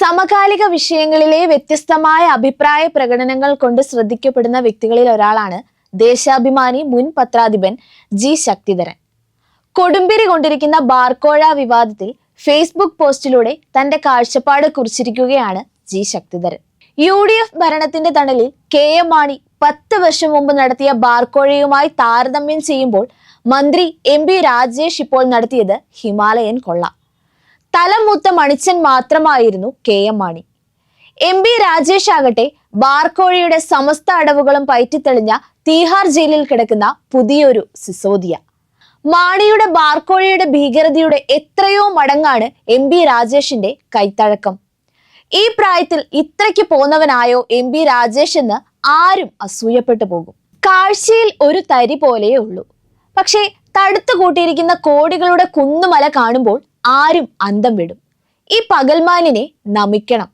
സമകാലിക വിഷയങ്ങളിലെ വ്യത്യസ്തമായ അഭിപ്രായ പ്രകടനങ്ങൾ കൊണ്ട് ശ്രദ്ധിക്കപ്പെടുന്ന വ്യക്തികളിൽ ഒരാളാണ് ദേശാഭിമാനി മുൻ പത്രാധിപൻ ജി ശക്തിധരൻ. കൊടുമ്പിരി കൊണ്ടിരിക്കുന്ന ബാർക്കോഴ വിവാദത്തിൽ ഫേസ്ബുക്ക് പോസ്റ്റിലൂടെ തന്റെ കാഴ്ചപ്പാട് കുറിച്ചിരിക്കുകയാണ് G Sakthidharan. U D F ഭരണത്തിന്റെ തണലിൽ കെ എം മാണി പത്ത് വർഷം മുമ്പ് നടത്തിയ ബാർക്കോഴയുമായി താരതമ്യം ചെയ്യുമ്പോൾ മന്ത്രി എം രാജേഷ് ഇപ്പോൾ നടത്തിയത് ഹിമാലയൻ കൊള്ള. തലമൂത്ത മണിച്ചൻ മാത്രമായിരുന്നു K M Mani. M B Rajesh ആകട്ടെ ബാർക്കോഴിയുടെ സമസ്ത അടവുകളും പയറ്റിത്തെളിഞ്ഞ തീഹാർ ജയിലിൽ കിടക്കുന്ന പുതിയൊരു സിസോദിയ. മാണിയുടെ ബാർക്കോഴിയുടെ ഭീകരതയുടെ എത്രയോ മടങ്ങാണ് എം ബി രാജേഷിന്റെ കൈത്തഴക്കം. ഈ പ്രായത്തിൽ ഇത്രയ്ക്ക് പോന്നവനായോ എം ബി രാജേഷ് എന്ന് ആരും അസൂയപ്പെട്ടു പോകും. കാഴ്ചയിൽ ഒരു തരി പോലെയേ ഉള്ളൂ. പക്ഷേ തടുത്തു കൂട്ടിയിരിക്കുന്ന കോടികളുടെ കുന്നുമല കാണുമ്പോൾ ആരും അന്തം വിടും. ഈ പകൽമാനിനെ നമിക്കണം.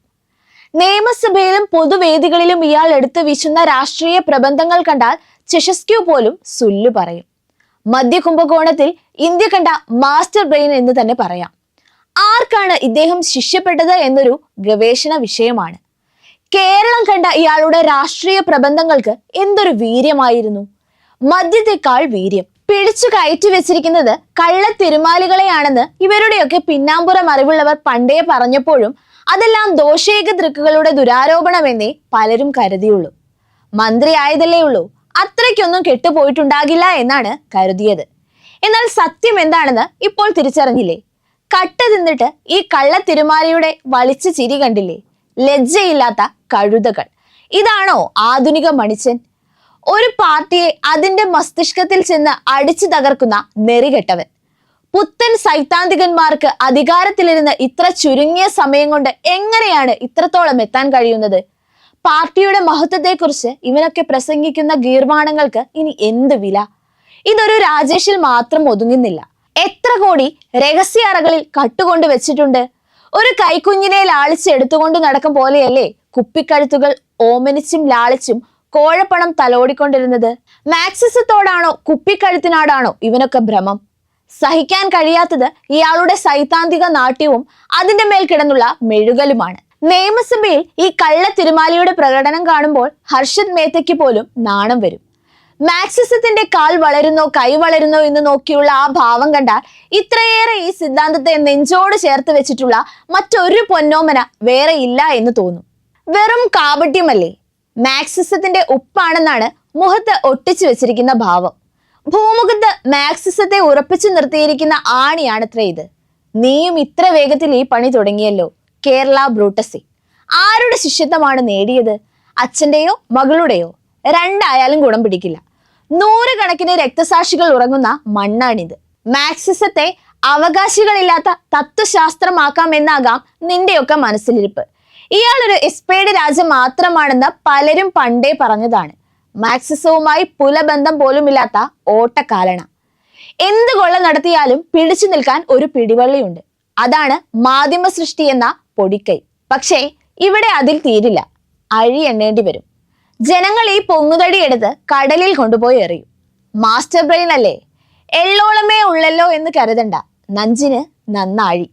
നിയമസഭയിലും പൊതുവേദികളിലും ഇയാൾ എടുത്തു വീശുന്ന രാഷ്ട്രീയ പ്രബന്ധങ്ങൾ കണ്ടാൽ ചെഷസ്ക്യൂ പോലും സുല്ലു പറയും. മധ്യ കുംഭകോണത്തിൽ ഇന്ത്യ കണ്ട മാസ്റ്റർ ബ്രെയിൻ എന്ന് തന്നെ പറയാം. ആർക്കാണ് ഇദ്ദേഹം ശിഷ്യപ്പെട്ടത് എന്നൊരു ഗവേഷണ വിഷയമാണ്. കേരളം കണ്ട ഇയാളുടെ രാഷ്ട്രീയ പ്രബന്ധങ്ങൾക്ക് എന്തൊരു വീര്യമായിരുന്നു. മദ്യത്തെക്കാൾ വീര്യം. പിടിച്ചു കയറ്റി വെച്ചിരിക്കുന്നത് കള്ള തിരുമാലികളെയാണെന്ന് ഇവരുടെയൊക്കെ പിന്നാമ്പുറം അറിവുള്ളവർ പണ്ടേ പറഞ്ഞപ്പോഴും അതെല്ലാം ദോഷേക ദൃക്കുകളുടെ ദുരാരോപണമെന്നേ പലരും കരുതിയുള്ളൂ. മന്ത്രി ആയതല്ലേ ഉള്ളൂ. അത്രയ്ക്കൊന്നും കെട്ടുപോയിട്ടുണ്ടാകില്ല എന്നാണ് കരുതിയത്. എന്നാൽ സത്യം എന്താണെന്ന് ഇപ്പോൾ തിരിച്ചറിഞ്ഞില്ലേ? കട്ട തിന്നിട്ട് ഈ കള്ള തിരുമാലിയുടെ വലിച്ച ചിരി കണ്ടില്ലേ? ലജ്ജയില്ലാത്ത കഴുതകൾ. ഇതാണോ ആധുനിക മണിച്ചൻ? ഒരു പാർട്ടിയെ അതിന്റെ മസ്തിഷ്കത്തിൽ ചെന്ന് അടിച്ചു തകർക്കുന്ന നെറികെട്ടവൻ. പുത്തൻ സൈദ്ധാന്തികന്മാർക്ക് അധികാരത്തിലിരുന്ന് ഇത്ര ചുരുങ്ങിയ സമയം കൊണ്ട് എങ്ങനെയാണ് ഇത്രത്തോളം എത്താൻ കഴിയുന്നത്? പാർട്ടിയുടെ മഹത്വത്തെക്കുറിച്ച് ഇവനൊക്കെ പ്രസംഗിക്കുന്ന ഗീർവാണങ്ങൾക്ക് ഇനി എന്ത് വില? ഇതൊരു രാജേഷിൽ മാത്രം ഒതുങ്ങുന്നില്ല. എത്ര കോടി രഹസ്യ അറകളിൽ കട്ടുകൊണ്ട് വെച്ചിട്ടുണ്ട്? ഒരു കൈക്കുഞ്ഞിനെ ലാളിച്ച് എടുത്തുകൊണ്ട് നടക്കും പോലെയല്ലേ കുപ്പിക്കഴുത്തുകൾ ഓമനിച്ചും ലാളിച്ചും കോഴപ്പണം തലോടിക്കൊണ്ടിരുന്നത്. മാക്സിസത്തോടാണോ കുപ്പിക്കഴുത്തിനാടാണോ ഇവനൊക്കെ ഭ്രമം? സഹിക്കാൻ കഴിയാത്തത് ഇയാളുടെ സൈദ്ധാന്തിക നാട്യവും അതിന്റെ മേൽ കിടന്നുള്ള മെഴുകലുമാണ്. നിയമസഭയിൽ ഈ കള്ള തിരുമാലിയുടെ പ്രകടനം കാണുമ്പോൾ ഹർഷദ് മേത്തയ്ക്ക് പോലും നാണം വരും. മാക്സിസത്തിന്റെ കാൽ വളരുന്നോ കൈ വളരുന്നോ എന്ന് നോക്കിയുള്ള ആ ഭാവം കണ്ടാൽ ഇത്രയേറെ ഈ സിദ്ധാന്തത്തെ നെഞ്ചോട് ചേർത്ത് വെച്ചിട്ടുള്ള മറ്റൊരു പൊന്നോമന വേറെ ഇല്ല എന്ന് തോന്നും. വെറും കാപട്യമല്ലേ? മാക്സിസത്തിന്റെ ഉപ്പാണെന്നാണ് മുഖത്ത് ഒട്ടിച്ചു വെച്ചിരിക്കുന്ന ഭാവം. ഭൂമുഖത്ത് മാക്സിസത്തെ ഉറപ്പിച്ചു നിർത്തിയിരിക്കുന്ന ആണിയാണത്രേ ഇത്. നീയും ഇത്ര വേഗത്തിൽ ഈ പണി തുടങ്ങിയല്ലോ കേരള ബ്രൂട്ടസി. ആരുടെ ശിഷ്യത്വമാണ് നേടിയത്? അച്ഛന്റെയോ മകളുടെയോ? രണ്ടായാലും ഗുണം പിടിക്കില്ല. നൂറുകണക്കിന് രക്തസാക്ഷികൾ ഉറങ്ങുന്ന മണ്ണാണിത്. മാക്സിസത്തെ അവകാശികളില്ലാത്ത തത്വശാസ്ത്രമാക്കാമെന്നാകാം നിന്റെയൊക്കെ മനസ്സിലിരിപ്പ്. ഇയാളൊരു എസ്പേഡ് രാജ്യം മാത്രമാണെന്ന് പലരും പണ്ടേ പറഞ്ഞതാണ്. മാക്സിസവുമായി പുലബന്ധം പോലുമില്ലാത്ത ഓട്ടക്കാലണ. എന്ത് കൊള്ള നടത്തിയാലും പിടിച്ചു നിൽക്കാൻ ഒരു പിടിവള്ളിയുണ്ട്. അതാണ് മാധ്യമ സൃഷ്ടി എന്ന പൊടിക്കൈ. പക്ഷേ ഇവിടെ അതിൽ തീരില്ല. അഴി എണ്ണേണ്ടി വരും. ജനങ്ങൾ ഈ പൊങ്ങുതടി എടുത്ത് കടലിൽ കൊണ്ടുപോയി എറിയും. മാസ്റ്റർ ബ്രെയിൻ അല്ലേ? എള്ളോളമേ ഉള്ളല്ലോ എന്ന് കരുതണ്ട. നഞ്ചിന് നന്നാഴി.